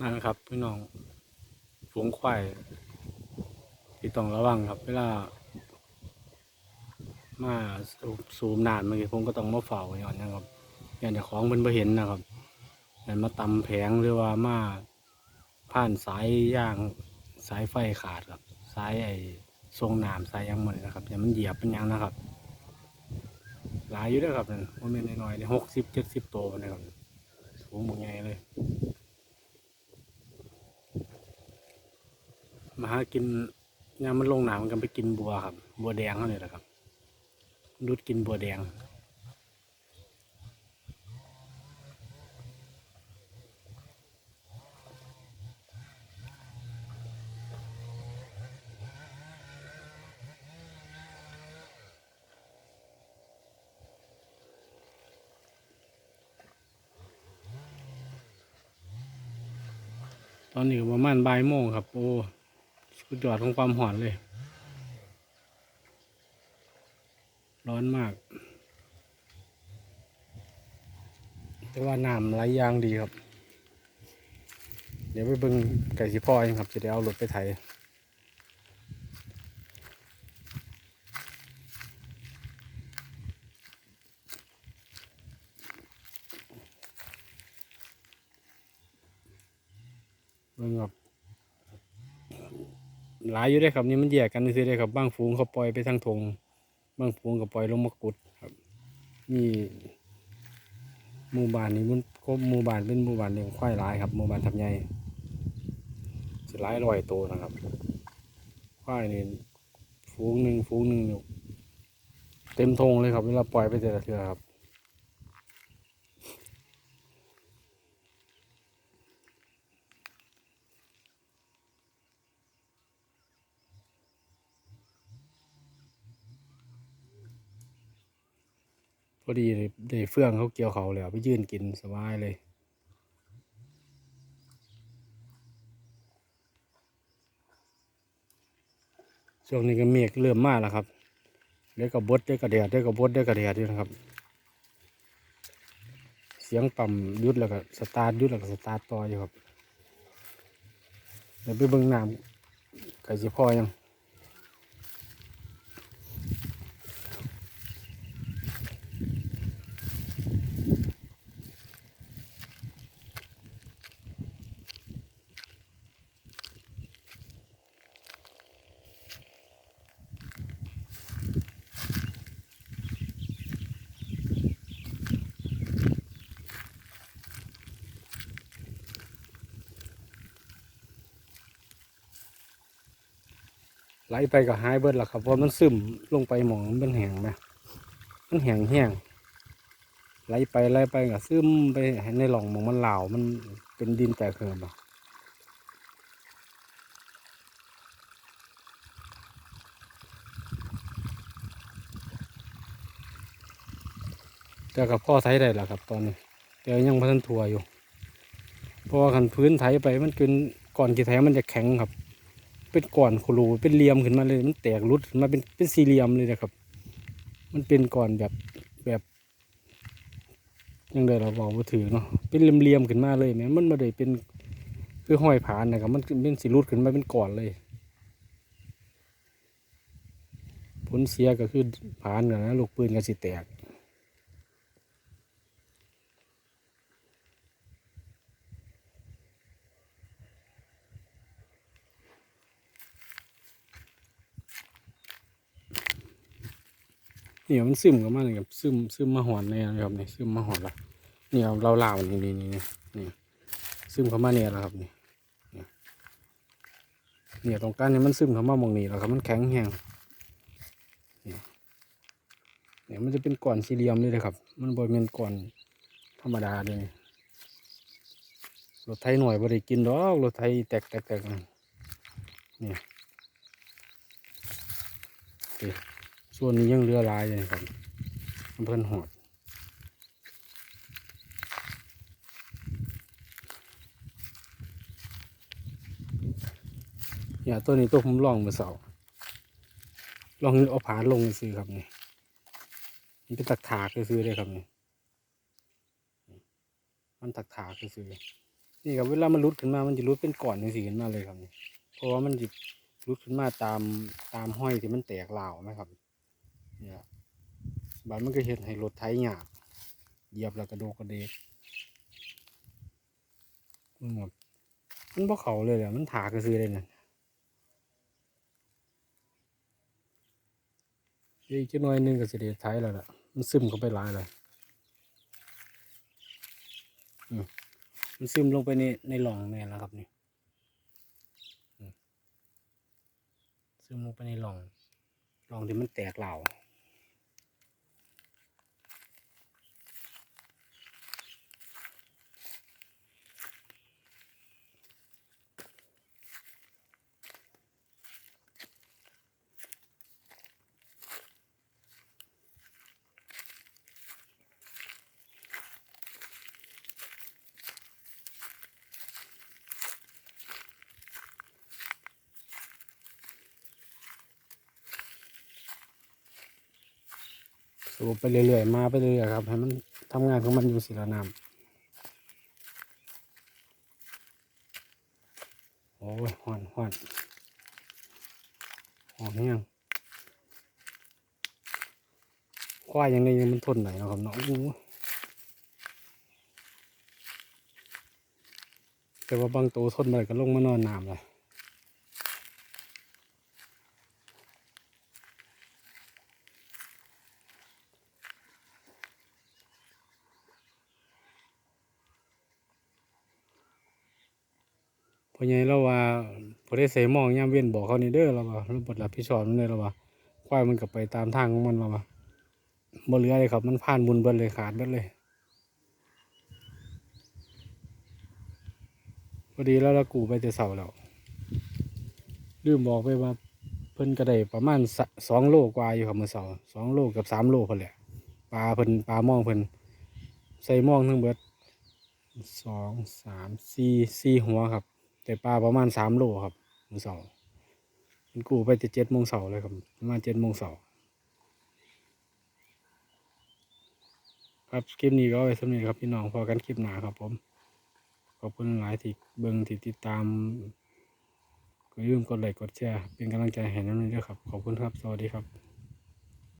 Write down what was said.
นั่นนะครับพี่น้องฝูงควายที่ต้องระวังครับเวลามาสูบสูบนานเมื่อกี้ผมก็ต้องมาเฝ้าอย่างนี้ครับอย่างเดี๋ยวของเพิ่นบ่เห็นนะครับอย่างมาตำแผงหรือว่ามาผ่านสายย่างสายไฟขาดครับ สายไอ้ทรงน้ำสายยังหมดนะครับอย่ามันเหยียบเป็นยังนะครับ หลายอยู่เด้วยครับนั่นโมเมนต์น้อยๆเลยหกสิบเจ็ดสิบตัวนะครับสูงบางไงเลย มาหากินยามมันลงหนามันก็ไปกินบัวครับ บัวแดงเขาเนี่ยแหละครับรุดกินบัวแดงตอนนี้ประมาณบ่ายโมงครับ โอ้ สุดยอดของความหอนเลย ร้อนมาก แต่ว่าน้ำไหลยางดีครับ เดี๋ยวไปเบิ่งไก่สิพ่อเองครับจะได้เอารถไปไถเบิ่งครับ หลายอยู่ได้ครับนี่มันแยกกันซื้อได้ครับบางฝูงเขาปล่อยไปทางทงบางฝูงก็ปล่อยลงมากุดครับ มีหมู่บ้านนี้มันก็หมู่บ้านเป็นหมู่บ้านเลี้ยงควายหลายครับหมู่บ้านทับใหญ่จะหลายร้อยตัวนะครับควายนี่ฝูงหนึ่งฝูงหนึ่งอยู่เต็มทงเลยครับเวลาปล่อยไปแต่ละเทือครับ อดีเลยได้เฟื่องเขาเกี่ยวเขาแล้วไปยื่นกินสบายเลยช่วงนี้ก็เมฆเริ่มมากแล้วครับเดี๋ยวก็บดเดี๋ยวก็แดดเดี๋ยวก็บดเดี๋ยวก็แดดอยู่นะครับ เสียงปั๊มยุดแล้วก็สตาร์ทยุดแล้วก็สตาร์ทต่ออยู่ครับเดี๋ยวไปเบิ่งน้ำไก่สิพ่อยัง ไหลไปก็หายเบิดแล้วครับเพราะมันซึมลงไปหมองมันแห้งไหมมันแห้งแห้งไหลไปไหลไปก็ซึมไปในหล่องหมองมันเหลามันเป็นดินแตกเหิมอะแต่กับพ่อไถได้แล้วครับตอนนี้แต่ยังพันทัวอยู่ เพราะว่าคันพื้นไถไปมันเป็นก่อนกี่ไถมันจะแข็งครับ เป็นก้อนขรูเป็นเหลี่ยมขึ้นมาเลยมันแตกรุดขึ้นมาเป็นเป็นสี่เหลี่ยมเลยนะครับ มันเป็นก้อนแบบแบบยังไงเราบอกว่าถือเนาะเป็นเหลี่ยมๆขึ้นมาเลยแหมมันมาได้เป็นคือห้อยผานนะครับ มันเป็นสีรุดขึ้นมาเป็นก้อนเลย ผลเสียก็คือผานกันนะลูกปืนก็สิแตก นี่ยมันซึมกันมากเลยครับซึมซึมมาหอนเนี่ยนะครับนี่ซึมมาหอนละเนี่ครับเราลาวนี่นี่นี่นี่ซึมเข้ามาเนี่ยแล้วครับนี่เนี่ยตรงกลางเนี่ยมันซึมเข้ามามองนี่แล้วครับมันแข็งแห้งนี่เนี่ยมันจะเป็นก้อนสี่เหลี่ยมเลยนะครับ มันบริเวณก้อนธรรมดาเลยรถไถหน่วยบริกินดอกรถไถแตกแตกแตกนี่นี่ ส่วนนี้ยังเหลือลายอยู่นะครับมันเพิ่นหอดเนี่ยตัวนี้ตัวผมลองเมื่อเสาร์ลองเอาผานลงซื้อครับนี่มันเป็นตักถากซื้อเลยครับนี่มันตักถากซื้อนี่ครับเวลามันรุดขึ้นมามันจะรุดเป็นก้อนจังซี่ขึ้นมาเลยครับนี่เพราะว่ามันจะรุดขึ้นมาตามตามห้อยที่มันแตกเหล่าวนะครับ เนี่ยบาดมันก็เห็นให้รถไถหยาบเหยียบแล้วกระโดกกระเดกมันแบบมันบ่เขาเลยแหละมันถากระซื้อเลยนั่นเดี๋ยวอีกจักหน่อยหนึงก็สิได้ไถแล้วล่ะมันซึมเข้าไปหลายเลยมันซึมลงไปในในหลองนี่แหละครับนี่ซึมลงไปในหลองหลองที่มันแตกเหล่า บไปเรื่อยๆมาไปเรื่อยๆครับให้มันทำงานของมันอยู่สิละน้ำโอ้ยห่อนห่อนห่อนยังควายยังไงมันทนไหนเนาะครับเนาะแต่ว่าบางตัวทนไปก็ลงมานอนน้ำเลย พ่อใหญ่เราว่าพอได้ใส่หมองยามเว้นบอกเขานี่เด้อเราว่าเราบทรับผิดชอบนั่นเลยเราว่าควายมันก็ไปตามทางของมันเราว่าบ่เหลือเลยครับมันผ่านบุญเบิดเลยขาดเบิดเลยพอดีแล้วเรากูไปแต่เสาแล้วลืมบอกไปว่าเพิ่นก็ได้ประมาณสองโลกว่าอยู่ครับเมื่อเสาร์สองโลกับสามโลพอแหละปลาเพิ่นปลามองเพิ่นใส่มองทั้งเบิดสองสามสี่สี่หัวครับ แต่ปลาประมาณสามโลครับมือเสาร์มันกู้ไปแต่เจ็ดโมงเสาร์เลยครับประมาณเจ็ดโมงเสาร์ครับคลิปนี้ก็เอาไว้สำหรับครับพี่น้องพอกันคลิปหนาครับผม ขอบคุณหลายที่เบิ่งที่ติดตามก็อย่าลืมกดไลค์กดแชร์เป็นกำลังใจให้น้องๆด้วยครับ ขอบคุณครับ สวัสดีครับ